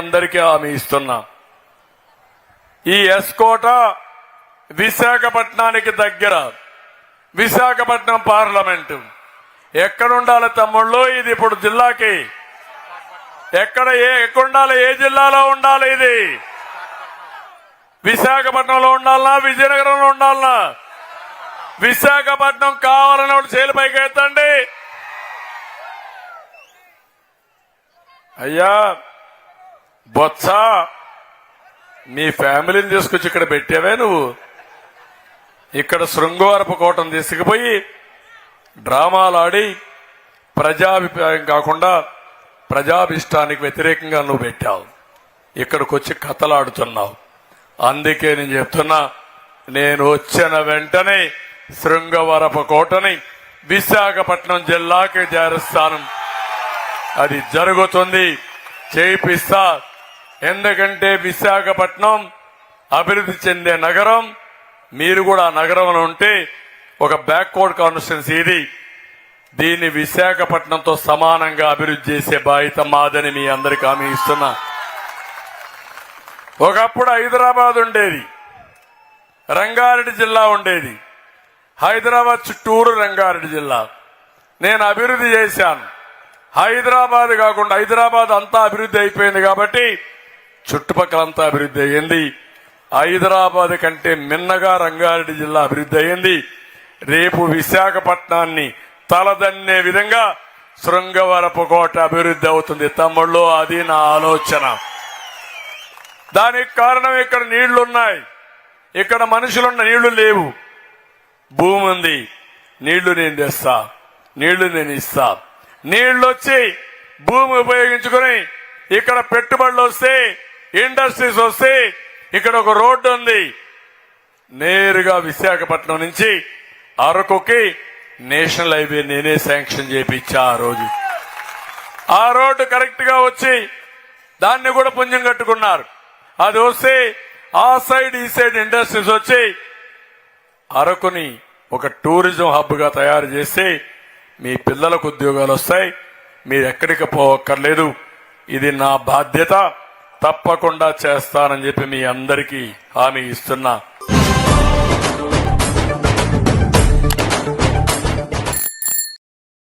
అందరికీ హామీ ఇస్తున్నా. ఈ ఎస్కోట విశాఖపట్నానికి దగ్గర విశాఖపట్నం పార్లమెంటు. ఎక్కడుండాలి తమ్ముళ్ళు? ఇది ఇప్పుడు జిల్లాకి. ఎక్కడ ఏ ఎక్కడుండాలి? ఏ జిల్లాలో ఉండాలి ఇది? విశాఖపట్నంలో ఉండాలనా? విజయనగరంలో ఉండాలనా? విశాఖపట్నం కావాలని వాళ్ళు చేలు పైకి ఎత్తండి. అయ్యా బొత్స మీ ఫ్యామిలీని తీసుకొచ్చి ఇక్కడ పెట్టావే నువ్వు? ఇక్కడ శృంగవరపు కోటను తీసుకుపోయి డ్రామాలు ఆడి ప్రజాభిప్రాయం కాకుండా ప్రజాభిష్టానికి వ్యతిరేకంగా నువ్వు పెట్టావు. ఇక్కడికి వచ్చి కథలాడుతున్నావు. అందుకే నేను చెప్తున్నా నేను వచ్చిన వెంటనే శృంగవరపు కోటని విశాఖపట్నం జిల్లాకి చేరుస్తాను. అది జరుగుతుంది. చేయిస్తా ఎందుకంటే విశాఖపట్నం అభివృద్ధి చెందే నగరం మీరు కూడా ఆ నగరంలో ఉంటే ఒక బ్యాక్వర్డ్ కాన్స్టిట్యున్సీ ఇది. దీన్ని విశాఖపట్నంతో సమానంగా అభివృద్ధి చేసే బాధ్యత మాదని మీ అందరికి హామీ ఇస్తున్నా. ఒకప్పుడు హైదరాబాద్ ఉండేది. రంగారెడ్డి జిల్లా ఉండేది. హైదరాబాద్ చుట్టూరు రంగారెడ్డి జిల్లా. నేను అభివృద్ధి చేశాను. హైదరాబాద్ కాకుండా హైదరాబాద్ అంతా అభివృద్ధి అయిపోయింది కాబట్టి చుట్టుపక్కలంతా అభివృద్ధి అయ్యింది. హైదరాబాద్ కంటే మిన్నగా రంగారెడ్డి జిల్లా అభివృద్ధి అయ్యింది. రేపు విశాఖపట్నాన్ని తలదన్నే విధంగా శృంగవరపు కోట అభివృద్ధి అవుతుంది తమ్ముళ్ళు అది నా ఆలోచన. దానికి కారణం ఇక్కడ నీళ్ళున్నాయి. ఇక్కడ మనుషులున్న నీళ్ళు లేవు. భూమి ఉంది. నీళ్ళు నేను తెస్తా. నీళ్ళు నేను ఇస్తా. నీళ్ళు వచ్చి భూమి ఉపయోగించుకొని ఇక్కడ పెట్టుబడులు వస్తే ఇండస్ట్రీస్ వస్తే ఇక్కడ ఒక రోడ్డు ఉంది. నేరుగా విశాఖపట్నం నుంచి అరకుకి నేషనల్ హైవే నేనే శాంక్షన్ చేపించా ఆ రోజు. ఆ రోడ్డు కరెక్ట్గా వచ్చి దాన్ని కూడా పుణ్యం కట్టుకున్నారు. అది వస్తే ఆ సైడ్ ఈ సైడ్ ఇండస్ట్రీస్ వచ్చి అరకుని ఒక టూరిజం హబ్గా తయారు చేసి మీ పిల్లలకు ఉద్యోగాలు వస్తాయి. మీరు ఎక్కడికి పోవక్కర్లేదు. ఇది నా బాధ్యత. తప్పకుండా చేస్తానని చెప్పి మీ అందరికీ హామీ ఇస్తున్నా.